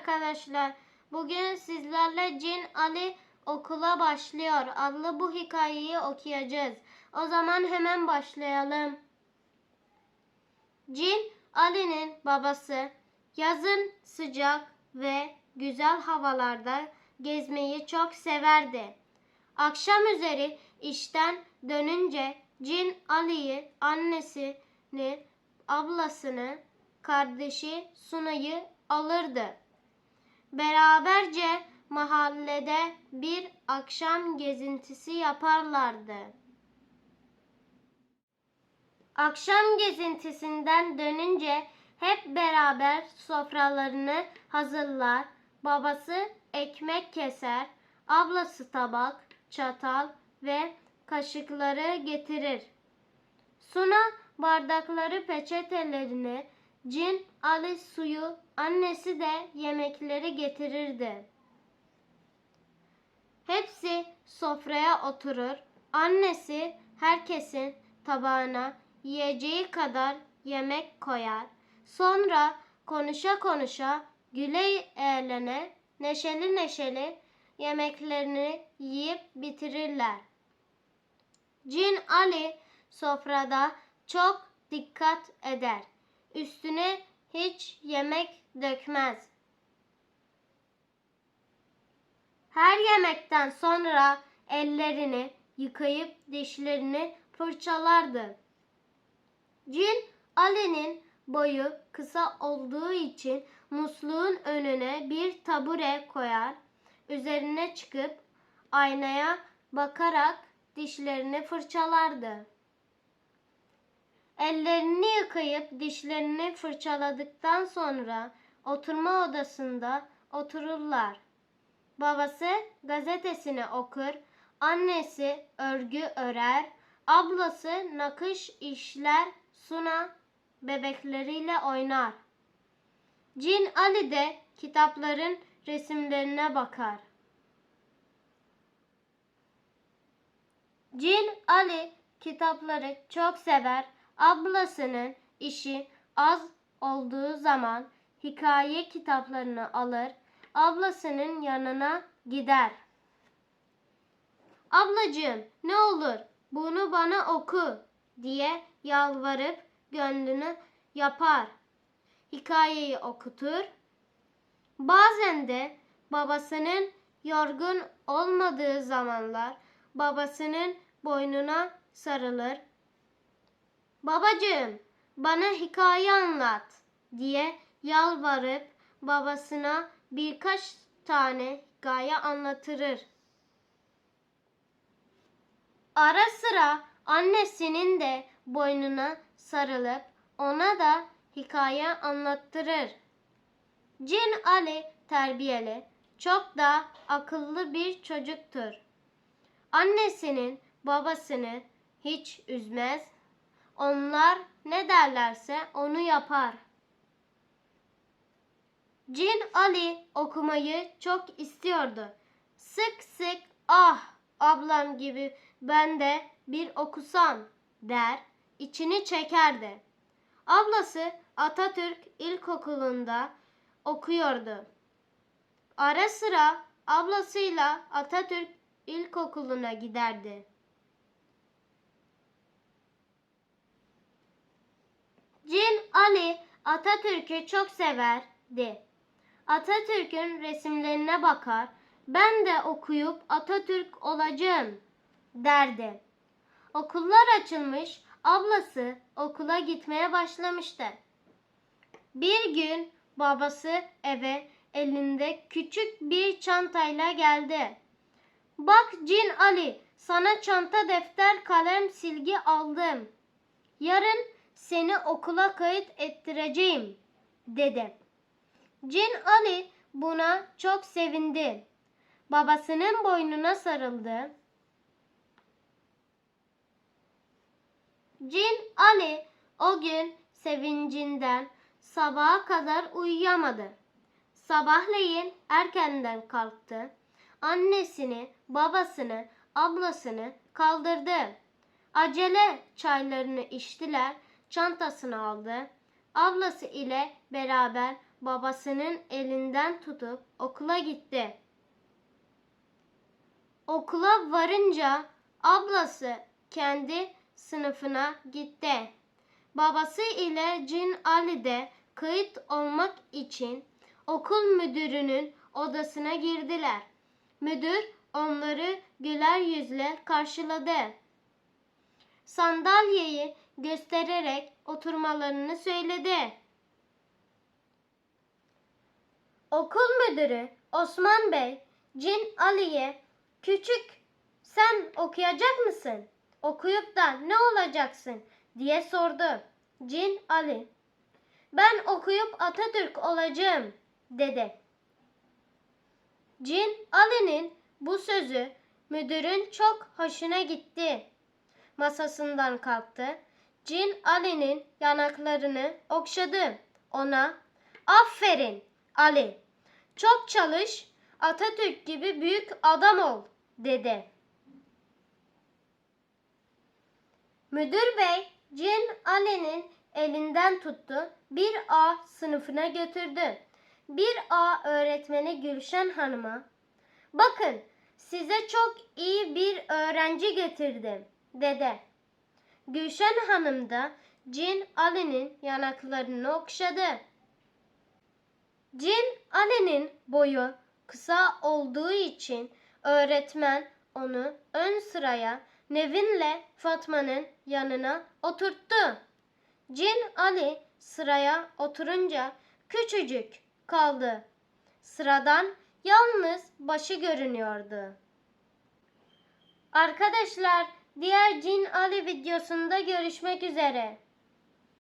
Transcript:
arkadaşlar. Bugün sizlerle Cin Ali okula başlıyor adlı bu hikayeyi okuyacağız. O zaman hemen başlayalım. Cin Ali'nin babası yazın sıcak ve güzel havalarda gezmeyi çok severdi. Akşam üzeri işten dönünce Cin Ali'yi, annesini, ablasını, kardeşi Sunay'ı alırdı. Beraberce mahallede bir akşam gezintisi yaparlardı. Akşam gezintisinden dönünce hep beraber sofralarını hazırlar. Babası ekmek keser, ablası tabak, çatal ve kaşıkları getirir. Suna bardakları peçetelerini, Cin Ali suyu, annesi de yemekleri getirirdi. Hepsi sofraya oturur. Annesi herkesin tabağına yiyeceği kadar yemek koyar. Sonra konuşa konuşa, güle eğlene, neşeli neşeli yemeklerini yiyip bitirirler. Cin Ali sofrada çok dikkat eder. Üstüne hiç yemek dökmez. Her yemekten sonra ellerini yıkayıp dişlerini fırçalardı. Cin Ali'nin boyu kısa olduğu için musluğun önüne bir tabure koyar, üzerine çıkıp aynaya bakarak dişlerini fırçalardı. Ellerini yıkayıp dişlerini fırçaladıktan sonra oturma odasında otururlar. Babası gazetesini okur, annesi örgü örer, ablası nakış işler, Suna bebekleriyle oynar. Cin Ali de kitapların resimlerine bakar. Cin Ali kitapları çok sever. Ablasının işi az olduğu zaman hikaye kitaplarını alır, ablasının yanına gider. Ablacığım ne olur bunu bana oku diye yalvarıp gönlünü yapar. Hikayeyi okutur. Bazen de babasının yorgun olmadığı zamanlar babasının boynuna sarılır. Babacığım bana hikaye anlat diye yalvarıp babasına birkaç tane hikaye anlatırır. Ara sıra annesinin de boynuna sarılıp ona da hikaye anlattırır. Cin Ali terbiyeli, çok da akıllı bir çocuktur. Annesinin babasını hiç üzmez. Onlar ne derlerse onu yapar. Cin Ali okumayı çok istiyordu. Sık sık ah ablam gibi ben de bir okusam der, içini çekerdi. Ablası Atatürk İlkokulu'nda okuyordu. Ara sıra ablasıyla Atatürk İlkokulu'na giderdi. Cin Ali Atatürk'ü çok severdi. Atatürk'ün resimlerine bakar, ben de okuyup Atatürk olacağım derdi. Okullar açılmış, ablası okula gitmeye başlamıştı. Bir gün babası eve elinde küçük bir çantayla geldi. Bak Cin Ali, sana çanta, defter, kalem, silgi aldım. Yarın seni okula kayıt ettireceğim, dedi. Cin Ali buna çok sevindi. Babasının boynuna sarıldı. Cin Ali o gün sevincinden sabaha kadar uyuyamadı. Sabahleyin erkenden kalktı. Annesini, babasını, ablasını kaldırdı. Acele çaylarını içtiler, çantasını aldı. Ablası ile beraber babasının elinden tutup okula gitti. Okula varınca ablası kendi sınıfına gitti. Babası ile Cin Ali de kayıt olmak için okul müdürünün odasına girdiler. Müdür onları güler yüzle karşıladı. Sandalyeyi göstererek oturmalarını söyledi. Okul müdürü Osman Bey, Cin Ali'ye küçük sen okuyacak mısın? Okuyup da ne olacaksın diye sordu. Cin Ali, ben okuyup Atatürk olacağım dedi. Cin Ali'nin bu sözü müdürün çok hoşuna gitti. Masasından kalktı. Cin Ali'nin yanaklarını okşadı. Ona aferin Ali. Çok çalış, Atatürk gibi büyük adam ol dedi. Müdür bey Cin Ali'nin elinden tuttu. Bir A sınıfına götürdü. Bir A öğretmeni Gülşen Hanım'a bakın size çok iyi bir öğrenci getirdim dedi. Gülşen Hanım da Cin Ali'nin yanaklarını okşadı. Cin Ali'nin boyu kısa olduğu için öğretmen onu ön sıraya Nevin'le Fatma'nın yanına oturttu. Cin Ali sıraya oturunca küçücük kaldı. Sıradan yalnız başı görünüyordu. Arkadaşlar diğer Cin Ali videosunda görüşmek üzere.